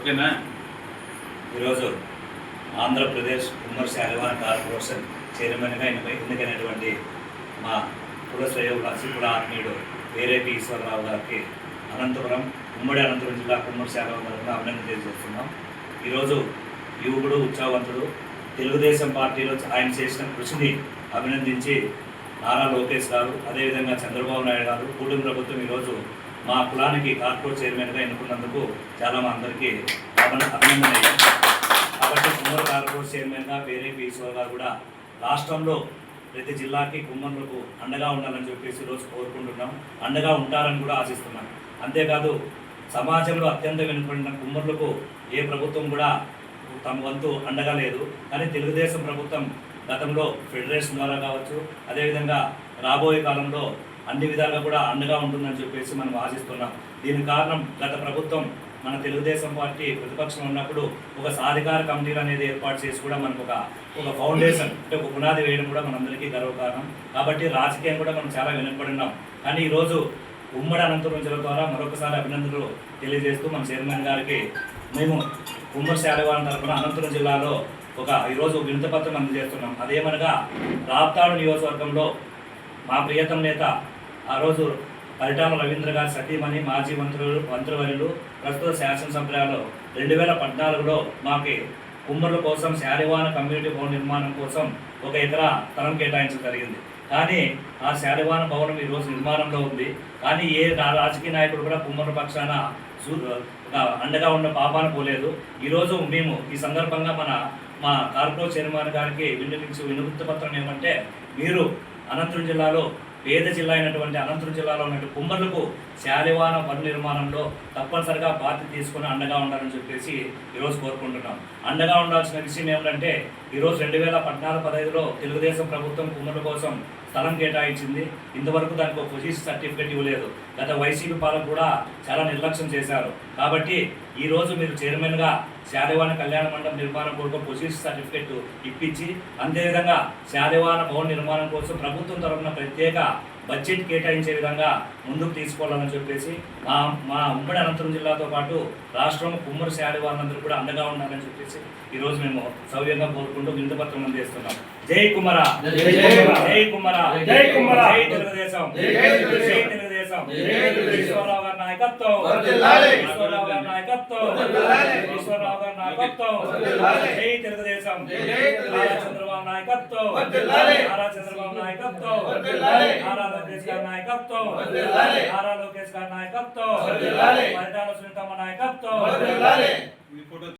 ఓకేనా? ఈరోజు ఆంధ్రప్రదేశ్ ఉమ్మడి శాలివాన్ కార్పొరేషన్ చైర్మన్గా ఎన్నికైనటువంటి మా కుల శ్రేయోగుల లక్ష్మీపుర ఆత్మీయుడు వేరేపి ఈశ్వరరావు గారికి అనంతపురం ఉమ్మడి అనంతపురం జిల్లా కుమ్మడి శాలివాన్ తరఫున అభినందన తెలియజేస్తున్నాం. ఈరోజు యువకుడు ఉత్సాహవంతుడు తెలుగుదేశం పార్టీలో ఆయన చేసిన కృషిని అభినందించి నారా లోకేష్ గారు అదేవిధంగా చంద్రబాబు నాయుడు గారు కూటమి ప్రభుత్వం ఈరోజు మా కులానికి కార్పొరేట్ చైర్మన్గా ఎన్నుకున్నందుకు చాలా మా అందరికీ అభినందన కాబట్టి కుమ్మర కార్పొరేట్ చైర్మన్గా వేరే ఈశ్వర్ గారు కూడా రాష్ట్రంలో ప్రతి జిల్లాకి కుమ్మరులకు అండగా ఉండాలని చెప్పేసి రోజు కోరుకుంటున్నాం. అండగా ఉంటారని కూడా ఆశిస్తున్నాం. అంతేకాదు సమాజంలో అత్యంత వెనుకబడిన కుమ్మరులకు ఏ ప్రభుత్వం కూడా తమ వంతు అండగా లేదు. కానీ తెలుగుదేశం ప్రభుత్వం గతంలో ఫెడరేషన్ ద్వారా కావచ్చు అదేవిధంగా రాబోయే కాలంలో అన్ని విధాలుగా కూడా అండగా ఉంటుందని చెప్పేసి మనం ఆశిస్తున్నాం. దీని కారణం గత ప్రభుత్వం మన తెలుగుదేశం పార్టీ ప్రతిపక్షం ఉన్నప్పుడు ఒక సాధికార కమిటీలు అనేది ఏర్పాటు చేసి కూడా మనకు ఒక ఒక ఫౌండేషన్ అంటే ఒక పునాది వేయడం కూడా మనందరికీ గర్వకారణం. కాబట్టి రాజకీయం కూడా మనం చాలా వెనుకబడి ఉన్నాం. కానీ ఈరోజు ఉమ్మడి అనంతపురం జిల్లా ద్వారా మరొకసారి అభినందనలు తెలియజేస్తూ మన చైర్మన్ గారికి మేము ఉమ్మడి శాలవారం తరఫున అనంతపురం జిల్లాలో ఒక ఈరోజు వినతిపత్రం అందజేస్తున్నాం. అదేమనగా రాప్తాడు నియోజకవర్గంలో మా ప్రియతం నేత ఆ రోజు పరిటాల రవీంద్ర గారి సతీమణి మాజీ మంత్రులు మంత్రివర్యులు ప్రస్తుత శాసనసభ్యులు రెండు వేల పద్నాలుగులో మాకి కుమ్మరుల కోసం శాలివాన కమ్యూనిటీ భవన నిర్మాణం కోసం ఒక ఎకరా స్థలం కేటాయించడం జరిగింది. కానీ ఆ శాలివాన భవనం ఈరోజు నిర్మాణంలో ఉంది. కానీ ఏ రాజకీయ నాయకుడు కూడా కుమ్మరుల పక్షాన అండగా ఉన్న పాపాన పోలేదు. ఈరోజు మేము ఈ సందర్భంగా మన మా కార్పొరేట్ చైర్మన్ గారికి విన్నపించే వినతి పత్రం ఏమంటే మీరు అనంతపురం జిల్లాలో పేద జిల్లా అయినటువంటి అనంతపురం జిల్లాలో ఉన్నటువంటి కుమ్మర్లకు శాలివాన పనుల నిర్మాణంలో తప్పనిసరిగా బాధ్యత తీసుకుని అండగా ఉండాలని చెప్పేసి ఈరోజు కోరుకుంటున్నాం. అండగా ఉండాల్సిన విషయం ఏమిటంటే ఈరోజు రెండు వేల పద్నాలుగు పదహైదులో తెలుగుదేశం ప్రభుత్వం కుమ్మర్ల కోసం స్థలం కేటాయించింది. ఇంతవరకు దానికి ఒక పొజిషన్ సర్టిఫికేట్ ఇవ్వలేదు. గత వైసీపీ పాలన కూడా చాలా నిర్లక్ష్యం చేశారు. కాబట్టి ఈ రోజు మీరు చైర్మన్గా శాలివాన కళ్యాణ మండపం నిర్మాణం కోసం పొజిషన్ సర్టిఫికేట్ ఇప్పించి అదేవిధంగా శాలివాన భవన్ నిర్మాణం కోసం ప్రభుత్వం తరఫున ప్రత్యేక బడ్జెట్ కేటాయించే విధంగా ముందుకు తీసుకోవాలని చెప్పేసి మా మా ఉమ్మడి అనంతపురం జిల్లాతో పాటు రాష్ట్రం కుమ్మరి శాలివారందరూ కూడా అండగా ఉండాలని చెప్పేసి ఈ రోజు మేము సౌర్యంగా కోరుకుంటూ వింతపత్రం అందిస్తున్నాం జై కుమర. జై కుమర. జై కుమర. జై తెలుగుదేశం. జై తెలుగుదేశం. ఈశ్వరరావు గారి నాయకత్వం. నాయకత్వం. జై తెలుగుదేశం. నారా చంద్రబాబు నాయకత్వం. నారా చంద్రబాబు నాయకత్వం. నారా లోకేష్ గారి నాయకత్వం. నారా లోకేష్ గారి నాయకత్వం సునీతమ్మ.